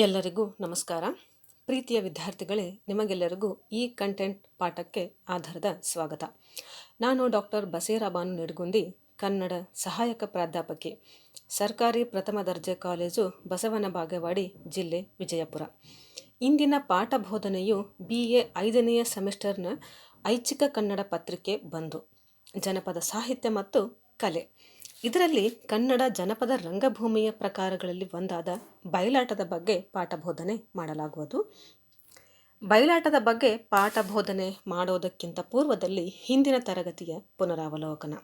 ಎಲ್ಲರಿಗೂ ನಮಸ್ಕಾರ. ಪ್ರೀತಿಯ ವಿದ್ಯಾರ್ಥಿಗಳೇ, ನಿಮಗೆಲ್ಲರಿಗೂ ಈ ಕಂಟೆಂಟ್ ಪಾಠಕ್ಕೆ ಆಧಾರದ ಸ್ವಾಗತ. ನಾನು ಡಾಕ್ಟರ್ ಬಸೇರಾಬಾನು ನಿಡ್ಗುಂದಿ, ಕನ್ನಡ ಸಹಾಯಕ ಪ್ರಾಧ್ಯಾಪಕಿ, ಸರ್ಕಾರಿ ಪ್ರಥಮ ದರ್ಜೆ ಕಾಲೇಜು ಬಸವನ ಬಾಗೇವಾಡಿ ಜಿಲ್ಲೆ ವಿಜಯಪುರ. ಇಂದಿನ ಪಾಠ ಬೋಧನೆಯು ಬಿ ಎ ಐದನೆಯ ಸೆಮಿಸ್ಟರ್ನ ಐಚ್ಛಿಕ ಕನ್ನಡ ಪತ್ರಿಕೆ ಬಂದು, ಜನಪದ ಸಾಹಿತ್ಯ ಮತ್ತು ಕಲೆ. ಇದರಲ್ಲಿ ಕನ್ನಡ ಜನಪದ ರಂಗಭೂಮಿಯ ಪ್ರಕಾರಗಳಲ್ಲಿ ಒಂದಾದ ಬಯಲಾಟದ ಬಗ್ಗೆ ಪಾಠ ಬೋಧನೆ ಮಾಡಲಾಗುವುದು. ಬಯಲಾಟದ ಬಗ್ಗೆ ಪಾಠ ಬೋಧನೆ ಮಾಡೋದಕ್ಕಿಂತ ಪೂರ್ವದಲ್ಲಿ ಹಿಂದಿನ ತರಗತಿಯ ಪುನರಾವಲೋಕನ.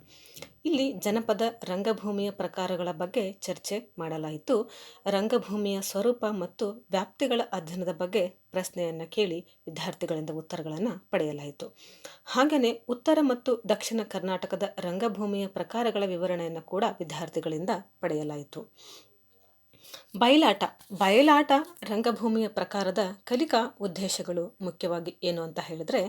ಇಲ್ಲಿ ಜನಪದ ರಂಗಭೂಮಿಯ ಪ್ರಕಾರಗಳ ಬಗ್ಗೆ ಚರ್ಚೆ ಮಾಡಲಾಯಿತು. ರಂಗಭೂಮಿಯ ಸ್ವರೂಪ ಮತ್ತು ವ್ಯಾಪ್ತಿಗಳ ಅಧ್ಯಯನದ ಬಗ್ಗೆ ಪ್ರಶ್ನೆಯನ್ನು ಕೇಳಿ ವಿದ್ಯಾರ್ಥಿಗಳಿಂದ ಉತ್ತರಗಳನ್ನು ಪಡೆಯಲಾಯಿತು. ಹಾಗೆಯೇ ಉತ್ತರ ಮತ್ತು ದಕ್ಷಿಣ ಕರ್ನಾಟಕದ ರಂಗಭೂಮಿಯ ಪ್ರಕಾರಗಳ ವಿವರಣೆಯನ್ನು ಕೂಡ ವಿದ್ಯಾರ್ಥಿಗಳಿಂದ ಪಡೆಯಲಾಯಿತು. ಬಯಲಾಟ. ಬಯಲಾಟ ರಂಗಭೂಮಿಯ ಪ್ರಕಾರದ ಕಲಿಕಾ ಉದ್ದೇಶಗಳು ಮುಖ್ಯವಾಗಿ ಏನು ಅಂತ ಹೇಳಿದ್ರೆ,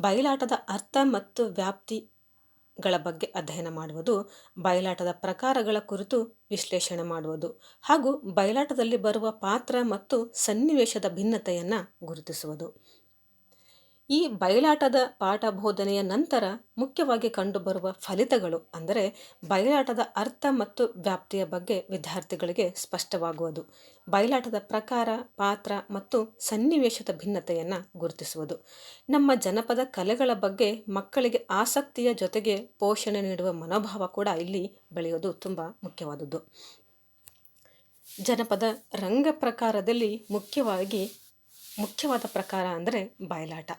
ಬಯಲಾಟದ ಅರ್ಥ ಮತ್ತು ವ್ಯಾಪ್ತಿಗಳ ಬಗ್ಗೆ ಅಧ್ಯಯನ ಮಾಡುವುದು, ಬಯಲಾಟದ ಪ್ರಕಾರಗಳ ಕುರಿತು ವಿಶ್ಲೇಷಣೆ ಮಾಡುವುದು ಹಾಗೂ ಬಯಲಾಟದಲ್ಲಿ ಬರುವ ಪಾತ್ರ ಮತ್ತು ಸನ್ನಿವೇಶದ ಭಿನ್ನತೆಯನ್ನು ಗುರುತಿಸುವುದು. ಈ ಬಯಲಾಟದ ಪಾಠ ಬೋಧನೆಯ ನಂತರ ಮುಖ್ಯವಾಗಿ ಕಂಡುಬರುವ ಫಲಿತಗಳು ಅಂದರೆ ಬಯಲಾಟದ ಅರ್ಥ ಮತ್ತು ವ್ಯಾಪ್ತಿಯ ಬಗ್ಗೆ ವಿದ್ಯಾರ್ಥಿಗಳಿಗೆ ಸ್ಪಷ್ಟವಾಗುವುದು. ಬಯಲಾಟದ ಪ್ರಕಾರ, ಪಾತ್ರ ಮತ್ತು ಸನ್ನಿವೇಶದ ಭಿನ್ನತೆಯನ್ನು ಗುರುತಿಸುವುದು. ನಮ್ಮ ಜನಪದ ಕಲೆಗಳ ಬಗ್ಗೆ ಮಕ್ಕಳಿಗೆ ಆಸಕ್ತಿಯ ಜೊತೆಗೆ ಪೋಷಣೆ ನೀಡುವ ಮನೋಭಾವ ಕೂಡ ಇಲ್ಲಿ ಬೆಳೆಯೋದು ತುಂಬ ಮುಖ್ಯವಾದದ್ದು. ಜನಪದ ರಂಗ ಪ್ರಕಾರದಲ್ಲಿ ಮುಖ್ಯವಾಗಿ ಮುಖ್ಯವಾದ ಪ್ರಕಾರ ಅಂದರೆ ಬಯಲಾಟ.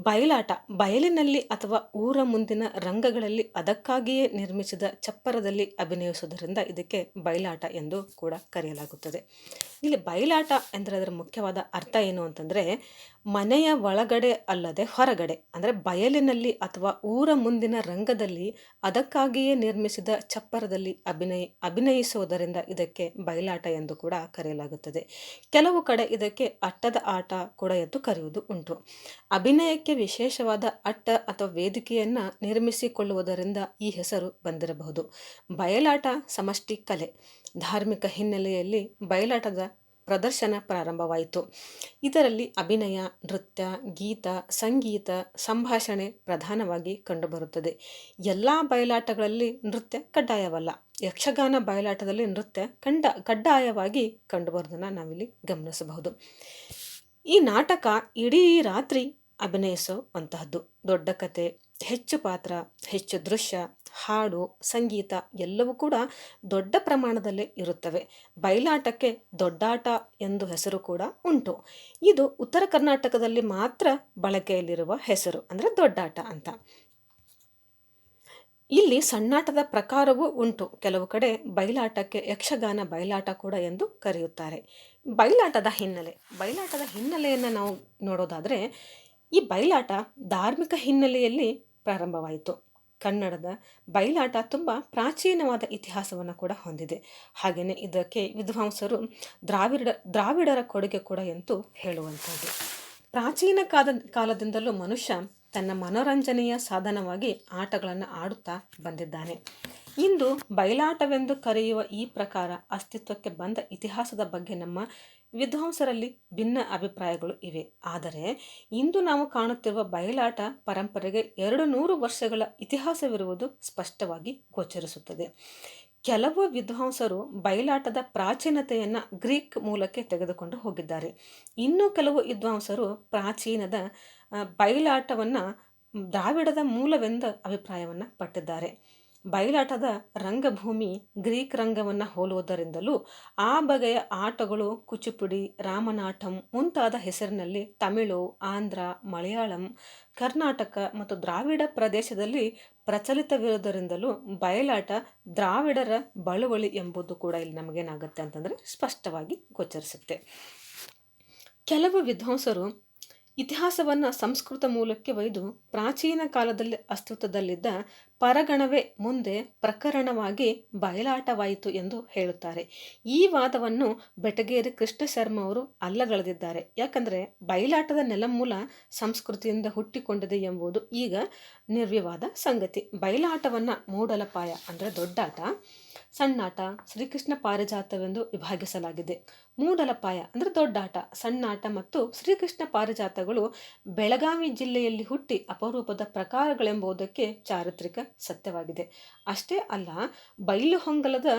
ಬಯಲಾಟ ಬಯಲಿನಲ್ಲಿ ಅಥವಾ ಊರ ಮುಂದಿನ ರಂಗಗಳಲ್ಲಿ ಅದಕ್ಕಾಗಿಯೇ ನಿರ್ಮಿಸಿದ ಚಪ್ಪರದಲ್ಲಿ ಅಭಿನಯಿಸುವುದರಿಂದ ಇದಕ್ಕೆ ಬಯಲಾಟ ಎಂದು ಕೂಡ ಕರೆಯಲಾಗುತ್ತದೆ. ಇಲ್ಲಿ ಬಯಲಾಟ ಎಂದರೆ ಅದರ ಮುಖ್ಯವಾದ ಅರ್ಥ ಏನು ಅಂತಂದರೆ ಮನೆಯ ಒಳಗಡೆ ಅಲ್ಲದೆ ಹೊರಗಡೆ, ಅಂದರೆ ಬಯಲಿನಲ್ಲಿ ಅಥವಾ ಊರ ಮುಂದಿನ ರಂಗದಲ್ಲಿ ಅದಕ್ಕಾಗಿಯೇ ನಿರ್ಮಿಸಿದ ಚಪ್ಪರದಲ್ಲಿ ಅಭಿನಯ, ಅಭಿನಯಿಸುವುದರಿಂದ ಇದಕ್ಕೆ ಬಯಲಾಟ ಎಂದು ಕೂಡ ಕರೆಯಲಾಗುತ್ತದೆ. ಕೆಲವು ಕಡೆ ಇದಕ್ಕೆ ಅಟ್ಟದ ಆಟ ಕೂಡ ಎಂದು ಕರೆಯುವುದು ಉಂಟು. ಅಭಿನಯಕ್ಕೆ ವಿಶೇಷವಾದ ಅಟ್ಟ ಅಥವಾ ವೇದಿಕೆಯನ್ನು ನಿರ್ಮಿಸಿಕೊಳ್ಳುವುದರಿಂದ ಈ ಹೆಸರು ಬಂದಿರಬಹುದು. ಬಯಲಾಟ ಸಮಷ್ಟಿ ಕಲೆ. ಧಾರ್ಮಿಕ ಹಿನ್ನೆಲೆಯಲ್ಲಿ ಬಯಲಾಟದ ಪ್ರದರ್ಶನ ಪ್ರಾರಂಭವಾಯಿತು. ಇದರಲ್ಲಿ ಅಭಿನಯ, ನೃತ್ಯ, ಗೀತ, ಸಂಗೀತ, ಸಂಭಾಷಣೆ ಪ್ರಧಾನವಾಗಿ ಕಂಡುಬರುತ್ತದೆ. ಎಲ್ಲ ಬಯಲಾಟಗಳಲ್ಲಿ ನೃತ್ಯ ಕಡ್ಡಾಯವಲ್ಲ. ಯಕ್ಷಗಾನ ಬಯಲಾಟದಲ್ಲಿ ನೃತ್ಯ ಕಂಡ, ಕಡ್ಡಾಯವಾಗಿ ಕಂಡುಬರುವುದನ್ನು ನಾವಿಲ್ಲಿ ಗಮನಿಸಬಹುದು. ಈ ನಾಟಕ ಇಡೀ ರಾತ್ರಿ ಅಭಿನಯಿಸುವಂತಹದ್ದು. ದೊಡ್ಡ ಕತೆ, ಹೆಚ್ಚು ಪಾತ್ರ, ಹೆಚ್ಚು ದೃಶ್ಯ ಹಾಡು, ಸಂಗೀತ ಎಲ್ಲವೂ ಕೂಡ ದೊಡ್ಡ ಪ್ರಮಾಣದಲ್ಲಿ ಇರುತ್ತವೆ. ಬಯಲಾಟಕ್ಕೆ ದೊಡ್ಡಾಟ ಎಂದು ಹೆಸರು ಕೂಡ ಉಂಟು. ಇದು ಉತ್ತರ ಕರ್ನಾಟಕದಲ್ಲಿ ಮಾತ್ರ ಬಳಕೆಯಲ್ಲಿರುವ ಹೆಸರು, ಅಂದರೆ ದೊಡ್ಡಾಟ ಅಂತ. ಇಲ್ಲಿ ಸಣ್ಣಾಟದ ಪ್ರಕಾರವೂ ಉಂಟು. ಕೆಲವು ಕಡೆ ಬಯಲಾಟಕ್ಕೆ ಯಕ್ಷಗಾನ ಬಯಲಾಟ ಕೂಡ ಎಂದು ಕರೆಯುತ್ತಾರೆ. ಬಯಲಾಟದ ಹಿನ್ನೆಲೆ, ಬಯಲಾಟದ ಹಿನ್ನೆಲೆಯನ್ನು ನಾವು ನೋಡೋದಾದರೆ, ಈ ಬಯಲಾಟ ಧಾರ್ಮಿಕ ಹಿನ್ನೆಲೆಯಲ್ಲಿ ಪ್ರಾರಂಭವಾಯಿತು. ಕನ್ನಡದ ಬಯಲಾಟ ತುಂಬ ಪ್ರಾಚೀನವಾದ ಇತಿಹಾಸವನ್ನು ಕೂಡ ಹೊಂದಿದೆ. ಹಾಗೆಯೇ ಇದಕ್ಕೆ ವಿದ್ವಾಂಸರು ದ್ರಾವಿಡ, ದ್ರಾವಿಡರ ಕೊಡುಗೆ ಕೂಡ ಎಂದು ಹೇಳುವಂಥದ್ದು. ಪ್ರಾಚೀನ ಕಾಲ ಕಾಲದಿಂದಲೂ ಮನುಷ್ಯ ತನ್ನ ಮನೋರಂಜನೆಯ ಸಾಧನವಾಗಿ ಆಟಗಳನ್ನು ಆಡುತ್ತಾ ಬಂದಿದ್ದಾನೆ. ಇಂದು ಬಯಲಾಟವೆಂದು ಕರೆಯುವ ಈ ಪ್ರಕಾರ ಅಸ್ತಿತ್ವಕ್ಕೆ ಬಂದ ಇತಿಹಾಸದ ಬಗ್ಗೆ ನಮ್ಮ ವಿದ್ವಾಂಸರಲ್ಲಿ ಭಿನ್ನ ಅಭಿಪ್ರಾಯಗಳು ಇವೆ. ಆದರೆ ಇಂದು ನಾವು ಕಾಣುತ್ತಿರುವ ಬಯಲಾಟ ಪರಂಪರೆಗೆ ಎರಡು ನೂರು ವರ್ಷಗಳ ಇತಿಹಾಸವಿರುವುದು ಸ್ಪಷ್ಟವಾಗಿ ಗೋಚರಿಸುತ್ತದೆ. ಕೆಲವು ವಿದ್ವಾಂಸರು ಬಯಲಾಟದ ಪ್ರಾಚೀನತೆಯನ್ನು ಗ್ರೀಕ್ ಮೂಲಕ್ಕೆ ತೆಗೆದುಕೊಂಡು ಹೋಗಿದ್ದಾರೆ. ಇನ್ನು ಕೆಲವು ವಿದ್ವಾಂಸರು ಪ್ರಾಚೀನದ ಬಯಲಾಟವನ್ನು ದ್ರಾವಿಡದ ಮೂಲವೆಂದು ಅಭಿಪ್ರಾಯವನ್ನು ಪಟ್ಟಿದ್ದಾರೆ. ಬಯಲಾಟದ ರಂಗಭೂಮಿ ಗ್ರೀಕ್ ರಂಗವನ್ನು ಹೋಲುವುದರಿಂದಲೂ ಆ ಬಗೆಯ ಆಟಗಳು ಕುಚುಪುಡಿ, ರಾಮನಾಟಂ ಮುಂತಾದ ಹೆಸರಿನಲ್ಲಿ ತಮಿಳು, ಆಂಧ್ರ, ಮಲಯಾಳಂ, ಕರ್ನಾಟಕ ಮತ್ತು ದ್ರಾವಿಡ ಪ್ರದೇಶದಲ್ಲಿ ಪ್ರಚಲಿತವಿರುವುದರಿಂದಲೂ ಬಯಲಾಟ ದ್ರಾವಿಡರ ಬಳುವಳಿ ಎಂಬುದು ಕೂಡ ಇಲ್ಲಿ ನಮಗೇನಾಗುತ್ತೆ ಅಂತಂದರೆ ಸ್ಪಷ್ಟವಾಗಿ ಗೋಚರಿಸುತ್ತೆ. ಕೆಲವು ವಿದ್ವಾಂಸರು ಇತಿಹಾಸವನ್ನು ಸಂಸ್ಕೃತ ಮೂಲಕ್ಕೆ ಒಯ್ದು ಪ್ರಾಚೀನ ಕಾಲದಲ್ಲಿ ಅಸ್ತಿತ್ವದಲ್ಲಿದ್ದ ಪರಗಣವೇ ಮುಂದೆ ಪ್ರಕರಣವಾಗಿ ಬಯಲಾಟವಾಯಿತು ಎಂದು ಹೇಳುತ್ತಾರೆ. ಈ ವಾದವನ್ನು ಬೆಟಗೇರಿ ಕೃಷ್ಣ ಶರ್ಮ ಅವರು ಅಲ್ಲಗಳೆದಿದ್ದಾರೆ. ಯಾಕಂದರೆ ಬಯಲಾಟದ ನೆಲಮೂಲ ಸಂಸ್ಕೃತಿಯಿಂದ ಹುಟ್ಟಿಕೊಂಡಿದೆ ಎಂಬುದು ಈಗ ನಿರ್ವ್ಯವಾದ ಸಂಗತಿ. ಬಯಲಾಟವನ್ನು ಮೂಡಲಪಾಯ ಅಂದರೆ ದೊಡ್ಡಾಟ ಸಣ್ಣಾಟ ಶ್ರೀಕೃಷ್ಣ ಪಾರಿಜಾತವೆಂದು ವಿಭಾಗಿಸಲಾಗಿದೆ. ಮೂಡಲಪಾಯ ಅಂದರೆ ದೊಡ್ಡಾಟ, ಸಣ್ಣಾಟ ಮತ್ತು ಶ್ರೀಕೃಷ್ಣ ಪಾರಿಜಾತಗಳು ಬೆಳಗಾವಿ ಜಿಲ್ಲೆಯಲ್ಲಿ ಹುಟ್ಟಿ ಅಪರೂಪದ ಪ್ರಕಾರಗಳೆಂಬುದಕ್ಕೆ ಚಾರಿತ್ರಿಕ ಸತ್ಯವಾಗಿದೆ. ಅಷ್ಟೇ ಅಲ್ಲ ಬೈಲುಹೊಂಗಲದ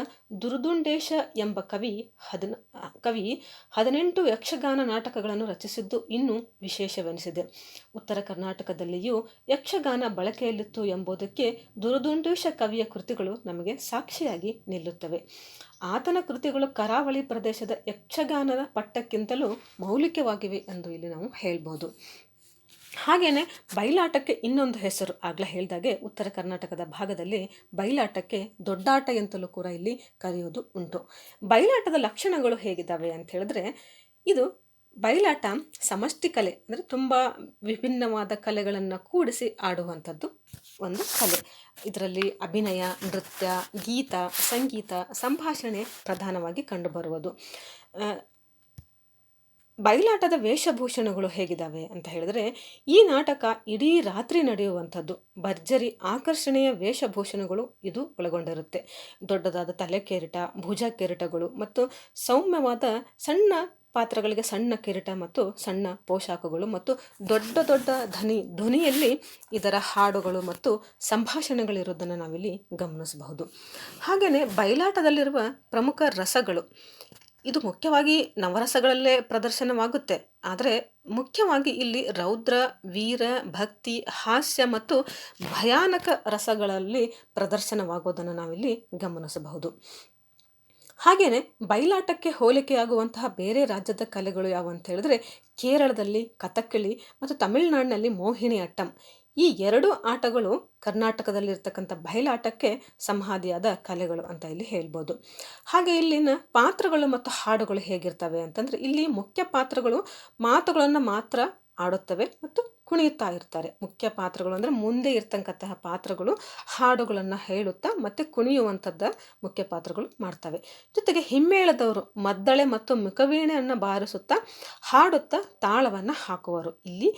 ದುರ್ದುಂಡೇಶ ಎಂಬ ಕವಿ ಹದಿನ, ಕವಿ ಹದಿನೆಂಟು ಯಕ್ಷಗಾನ ನಾಟಕಗಳನ್ನು ರಚಿಸಿದ್ದು ಇನ್ನೂ ವಿಶೇಷವೆನಿಸಿದೆ. ಉತ್ತರ ಕರ್ನಾಟಕದಲ್ಲಿಯೂ ಯಕ್ಷಗಾನ ಬಳಕೆಯಲ್ಲಿತ್ತು ಎಂಬುದಕ್ಕೆ ದುರ್ದುಂಡೇಶ ಕವಿಯ ಕೃತಿಗಳು ನಮಗೆ ಸಾಕ್ಷಿಯಾಗಿ ನಿಲ್ಲುತ್ತವೆ. ಆತನ ಕೃತಿಗಳು ಕರಾವಳಿ ಪ್ರದೇಶದ ಯಕ್ಷಗಾನದ ಪಟ್ಟಕ್ಕಿಂತಲೂ ಮೌಲಿಕವಾಗಿವೆ ಎಂದು ಇಲ್ಲಿ ನಾವು ಹೇಳ್ಬೋದು. ಹಾಗೆಯೇ ಬಯಲಾಟಕ್ಕೆ ಇನ್ನೊಂದು ಹೆಸರು ಆಗಲೇ ಹೇಳಿದಾಗೆ ಉತ್ತರ ಕರ್ನಾಟಕದ ಭಾಗದಲ್ಲಿ ಬಯಲಾಟಕ್ಕೆ ದೊಡ್ಡಾಟ ಎಂತಲೂ ಕೂಡ ಇಲ್ಲಿ ಕರೆಯೋದು ಉಂಟು. ಬಯಲಾಟದ ಲಕ್ಷಣಗಳು ಹೇಗಿದ್ದಾವೆ ಅಂತ ಹೇಳಿದ್ರೆ, ಇದು ಬಯಲಾಟ ಸಮಷ್ಟಿ ಕಲೆ, ಅಂದರೆ ತುಂಬ ವಿಭಿನ್ನವಾದ ಕಲೆಗಳನ್ನು ಕೂಡಿಸಿ ಆಡುವಂಥದ್ದು ಒಂದು ಕಲೆ. ಇದರಲ್ಲಿ ಅಭಿನಯ, ನೃತ್ಯ, ಗೀತ, ಸಂಗೀತ, ಸಂಭಾಷಣೆ ಪ್ರಧಾನವಾಗಿ ಕಂಡುಬರುವುದು. ಬಯಲಾಟದ ವೇಷಭೂಷಣಗಳು ಹೇಗಿದ್ದಾವೆ ಅಂತ ಹೇಳಿದ್ರೆ, ಈ ನಾಟಕ ಇಡೀ ರಾತ್ರಿ ನಡೆಯುವಂಥದ್ದು. ಭರ್ಜರಿ ಆಕರ್ಷಣೆಯ ವೇಷಭೂಷಣಗಳು ಇದು ಒಳಗೊಂಡಿರುತ್ತೆ. ದೊಡ್ಡದಾದ ತಲೆ ಕೆರೆಟ, ಭುಜ ಕೇರಿಟಗಳು ಮತ್ತು ಸೌಮ್ಯವಾದ ಸಣ್ಣ ಪಾತ್ರಗಳಿಗೆ ಸಣ್ಣ ಕಿರೀಟ ಮತ್ತು ಸಣ್ಣ ಪೋಷಾಕಗಳು ಮತ್ತು ದೊಡ್ಡ ದೊಡ್ಡ ಧ್ವನಿ, ಧ್ವನಿಯಲ್ಲಿ ಇದರ ಹಾಡುಗಳು ಮತ್ತು ಸಂಭಾಷಣೆಗಳಿರೋದನ್ನು ನಾವಿಲ್ಲಿ ಗಮನಿಸಬಹುದು. ಹಾಗೆಯೇ ಬಯಲಾಟದಲ್ಲಿರುವ ಪ್ರಮುಖ ರಸಗಳು, ಇದು ಮುಖ್ಯವಾಗಿ ನವರಸಗಳಲ್ಲೇ ಪ್ರದರ್ಶನವಾಗುತ್ತೆ. ಆದರೆ ಮುಖ್ಯವಾಗಿ ಇಲ್ಲಿ ರೌದ್ರ, ವೀರ, ಭಕ್ತಿ, ಹಾಸ್ಯ ಮತ್ತು ಭಯಾನಕ ರಸಗಳಲ್ಲಿ ಪ್ರದರ್ಶನವಾಗೋದನ್ನು ನಾವಿಲ್ಲಿ ಗಮನಿಸಬಹುದು. ಹಾಗೆಯೇ ಬಯಲಾಟಕ್ಕೆ ಹೋಲಿಕೆಯಾಗುವಂತಹ ಬೇರೆ ರಾಜ್ಯದ ಕಲೆಗಳು ಯಾವುವು ಅಂತ ಹೇಳಿದ್ರೆ ಕೇರಳದಲ್ಲಿ ಕಥಕ್ಕಳಿ ಮತ್ತು ತಮಿಳುನಾಡಿನಲ್ಲಿ ಮೋಹಿನಿ ಅಟ್ಟಂ. ಈ ಎರಡು ಆಟಗಳು ಕರ್ನಾಟಕದಲ್ಲಿರ್ತಕ್ಕಂಥ ಬಯಲಾಟಕ್ಕೆ ಸಂಹಾದಿಯಾದ ಕಲೆಗಳು ಅಂತ ಇಲ್ಲಿ ಹೇಳ್ಬೋದು. ಹಾಗೆ ಇಲ್ಲಿನ ಪಾತ್ರಗಳು ಮತ್ತು ಹಾಡುಗಳು ಹೇಗಿರ್ತವೆ ಅಂತಂದರೆ ಇಲ್ಲಿ ಮುಖ್ಯ ಪಾತ್ರಗಳು ಮಾತುಗಳನ್ನು ಮಾತ್ರ ಆಡುತ್ತವೆ ಮತ್ತು ಕುಣಿಯುತ್ತಾ ಇರ್ತಾರೆ. ಮುಖ್ಯ ಪಾತ್ರಗಳು ಅಂದರೆ ಮುಂದೆ ಇರ್ತಕ್ಕಂತಹ ಪಾತ್ರಗಳು ಹಾಡುಗಳನ್ನು ಹೇಳುತ್ತಾ ಮತ್ತು ಕುಣಿಯುವಂಥದ್ದ ಮುಖ್ಯ ಪಾತ್ರಗಳು ಮಾಡ್ತವೆ. ಜೊತೆಗೆ ಹಿಮ್ಮೇಳದವರು ಮದ್ದಳೆ ಮತ್ತು ಮುಖವೀಣೆಯನ್ನು ಬಾರಿಸುತ್ತಾ ಹಾಡುತ್ತಾ ತಾಳವನ್ನು ಹಾಕುವರು. ಇಲ್ಲಿ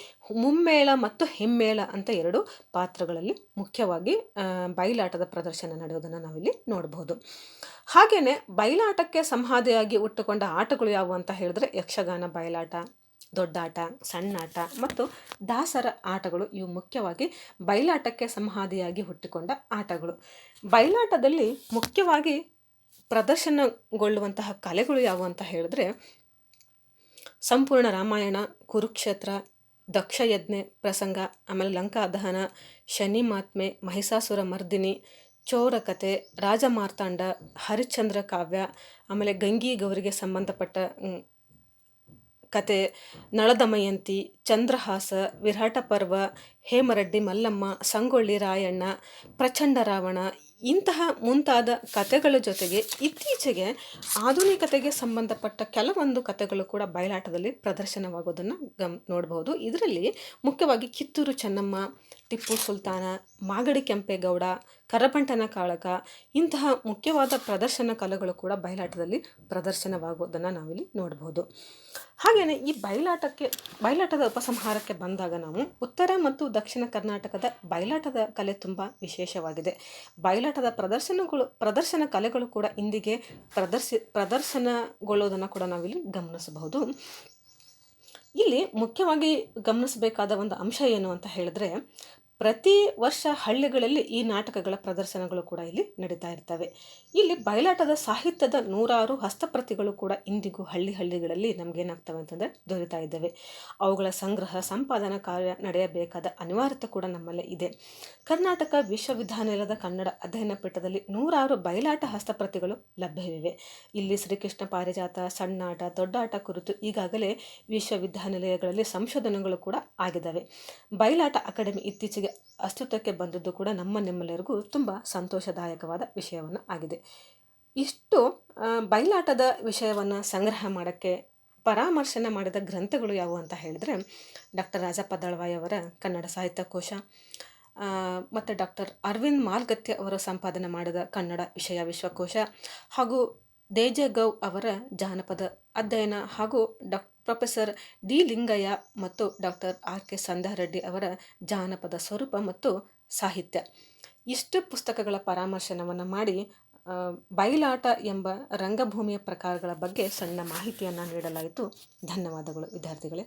ಮುಮ್ಮೇಳ ಮತ್ತು ಹಿಮ್ಮೇಳ ಅಂತ ಎರಡು ಪಾತ್ರಗಳಲ್ಲಿ ಮುಖ್ಯವಾಗಿ ಬಯಲಾಟದ ಪ್ರದರ್ಶನ ನಡೆಯೋದನ್ನು ನಾವಿಲ್ಲಿ ನೋಡಬಹುದು ಹಾಗೆಯೇ ಬಯಲಾಟಕ್ಕೆ ಸಂಹಾದಿಯಾಗಿ ಹುಟ್ಟುಕೊಂಡ ಆಟಗಳು ಯಾವುವು ಅಂತ ಹೇಳಿದ್ರೆ ಯಕ್ಷಗಾನ ಬಯಲಾಟ ದೊಡ್ಡಾಟ ಸಣ್ಣಾಟ ಮತ್ತು ದಾಸರ ಆಟಗಳು ಇವು ಮುಖ್ಯವಾಗಿ ಬಯಲಾಟಕ್ಕೆ ಸಂಹಾದಿಯಾಗಿ ಹುಟ್ಟಿಕೊಂಡ ಆಟಗಳು. ಬಯಲಾಟದಲ್ಲಿ ಮುಖ್ಯವಾಗಿ ಪ್ರದರ್ಶನಗೊಳ್ಳುವಂತಹ ಕಲೆಗಳು ಯಾವುವು ಅಂತ ಹೇಳಿದ್ರೆ, ಸಂಪೂರ್ಣ ರಾಮಾಯಣ, ಕುರುಕ್ಷೇತ್ರ, ದಕ್ಷಯಜ್ಞೆ ಪ್ರಸಂಗ, ಆಮೇಲೆ ಲಂಕಾ ದಹನ ಶನಿ ಮಾತ್ಮೆ, ಮಹಿಷಾಸುರ ಮರ್ದಿನಿ ಚೋರಕತೆ ರಾಜಮಾರ್ತಾಂಡ, ಹರಿಶ್ಚಂದ್ರ ಕಾವ್ಯ, ಆಮೇಲೆ ಗಂಗಿ ಗೌರಿಗೆ ಸಂಬಂಧಪಟ್ಟ ಕತೆ ನಳದಮಯಂತಿ, ಚಂದ್ರಹಾಸ ವಿರಾಟ ಪರ್ವ ಹೇಮರಡ್ಡಿ ಮಲ್ಲಮ್ಮ, ಸಂಗೊಳ್ಳಿ ರಾಯಣ್ಣ, ಪ್ರಚಂಡ ರಾವಣ ಇಂತಹ ಮುಂತಾದ ಕಥೆಗಳ ಜೊತೆಗೆ ಇತ್ತೀಚೆಗೆ ಆಧುನಿಕತೆಗೆ ಸಂಬಂಧಪಟ್ಟ ಕೆಲವೊಂದು ಕಥೆಗಳು ಕೂಡ ಬಯಲಾಟದಲ್ಲಿ ಪ್ರದರ್ಶನವಾಗೋದನ್ನು ಗಮ್, ನೋಡಬಹುದು. ಇದರಲ್ಲಿ ಮುಖ್ಯವಾಗಿ ಕಿತ್ತೂರು ಚೆನ್ನಮ್ಮ, ಟಿಪ್ಪು ಸುಲ್ತಾನ, ಮಾಗಡಿ ಕೆಂಪೇಗೌಡ, ಕರಪಂಟನ ಕಾಳಕ ಇಂತಹ ಮುಖ್ಯವಾದ ಪ್ರದರ್ಶನ ಕಲೆಗಳು ಕೂಡ ಬಯಲಾಟದಲ್ಲಿ ಪ್ರದರ್ಶನವಾಗೋದನ್ನು ನಾವಿಲ್ಲಿ ನೋಡ್ಬೋದು ಹಾಗೆಯೇ ಈ ಬಯಲಾಟಕ್ಕೆ, ಬಯಲಾಟದ ಉಪಸಂಹಾರಕ್ಕೆ ಬಂದಾಗ ನಾವು ಉತ್ತರ ಮತ್ತು ದಕ್ಷಿಣ ಕರ್ನಾಟಕದ ಬಯಲಾಟದ ಕಲೆ ತುಂಬ ವಿಶೇಷವಾಗಿದೆ. ಬಯಲಾಟದ ಪ್ರದರ್ಶನಗಳು, ಪ್ರದರ್ಶನ ಕಲೆಗಳು ಕೂಡ ಇಂದಿಗೆ ಪ್ರದರ್ಶಿ ಪ್ರದರ್ಶನಗೊಳ್ಳೋದನ್ನು ಕೂಡ ನಾವಿಲ್ಲಿ ಗಮನಿಸಬಹುದು. ಇಲ್ಲಿ ಮುಖ್ಯವಾಗಿ ಗಮನಿಸಬೇಕಾದ ಒಂದು ಅಂಶ ಏನು ಅಂತ ಹೇಳಿದ್ರೆ ಪ್ರತಿ ವರ್ಷ ಹಳ್ಳಿಗಳಲ್ಲಿ ಈ ನಾಟಕಗಳ ಪ್ರದರ್ಶನಗಳು ಕೂಡ ಇಲ್ಲಿ ನಡೀತಾ ಇರ್ತವೆ. ಇಲ್ಲಿ ಬಯಲಾಟದ ಸಾಹಿತ್ಯದ ನೂರಾರು ಹಸ್ತಪ್ರತಿಗಳು ಕೂಡ ಇಂದಿಗೂ ಹಳ್ಳಿ ಹಳ್ಳಿಗಳಲ್ಲಿ ನಮಗೇನಾಗ್ತವೆ ಅಂತಂದರೆ ದೊರೀತಾ ಇದ್ದಾವೆ. ಅವುಗಳ ಸಂಗ್ರಹ, ಸಂಪಾದನಾ ಕಾರ್ಯ ನಡೆಯಬೇಕಾದ ಅನಿವಾರ್ಯತೆ ಕೂಡ ನಮ್ಮಲ್ಲೇ ಇದೆ. ಕರ್ನಾಟಕ ವಿಶ್ವವಿದ್ಯಾನಿಲಯದ ಕನ್ನಡ ಅಧ್ಯಯನ ಪೀಠದಲ್ಲಿ ನೂರಾರು ಬಯಲಾಟ ಹಸ್ತಪ್ರತಿಗಳು ಲಭ್ಯವಿವೆ. ಇಲ್ಲಿ ಶ್ರೀಕೃಷ್ಣ ಪಾರಿಜಾತ, ಸಣ್ಣಾಟ, ದೊಡ್ಡಾಟ ಕುರಿತು ಈಗಾಗಲೇ ವಿಶ್ವವಿದ್ಯಾನಿಲಯಗಳಲ್ಲಿ ಸಂಶೋಧನೆಗಳು ಕೂಡ ಆಗಿದ್ದಾವೆ. ಬಯಲಾಟ ಅಕಾಡೆಮಿ ಇತ್ತೀಚೆಗೆ ಅಸ್ತಿತ್ವಕ್ಕೆ ಬಂದದ್ದು ಕೂಡ ನಮ್ಮ ನಿಮ್ಮೆಲ್ಲರಿಗೂ ತುಂಬ ಸಂತೋಷದಾಯಕವಾದ ವಿಷಯವನ್ನು ಆಗಿದೆ. ಇಷ್ಟು ಬಯಲಾಟದ ವಿಷಯವನ್ನು ಸಂಗ್ರಹ ಮಾಡೋಕ್ಕೆ, ಪರಾಮರ್ಶನ ಮಾಡಿದ ಗ್ರಂಥಗಳು ಯಾವುವು ಅಂತ ಹೇಳಿದ್ರೆ, ಡಾಕ್ಟರ್ ರಾಜಪ್ಪ ಅವರ ಕನ್ನಡ ಸಾಹಿತ್ಯ ಕೋಶ ಮತ್ತು ಡಾಕ್ಟರ್ ಅರವಿಂದ್ ಮಾಲ್ಗತ್ಯ ಅವರು ಸಂಪಾದನೆ ಮಾಡಿದ ಕನ್ನಡ ವಿಷಯ ವಿಶ್ವಕೋಶ ಹಾಗೂ ದೇಜಗೌ ಅವರ ಜಾನಪದ ಅಧ್ಯಯನ ಹಾಗೂ ಡಾಕ್ ಪ್ರೊಫೆಸರ್ ಡಿ ಲಿಂಗಯ್ಯ ಮತ್ತು ಡಾಕ್ಟರ್ ಆರ್ ಕೆ ಸಂಧಾರೆಡ್ಡಿ ಅವರ ಜಾನಪದ ಸ್ವರೂಪ ಮತ್ತು ಸಾಹಿತ್ಯ. ಇಷ್ಟು ಪುಸ್ತಕಗಳ ಪರಾಮರ್ಶನವನ್ನು ಮಾಡಿ ಬಯಲಾಟ ಎಂಬ ರಂಗಭೂಮಿಯ ಪ್ರಕಾರಗಳ ಬಗ್ಗೆ ಸಣ್ಣ ಮಾಹಿತಿಯನ್ನು ನೀಡಲಾಯಿತು. ಧನ್ಯವಾದಗಳು ವಿದ್ಯಾರ್ಥಿಗಳೇ.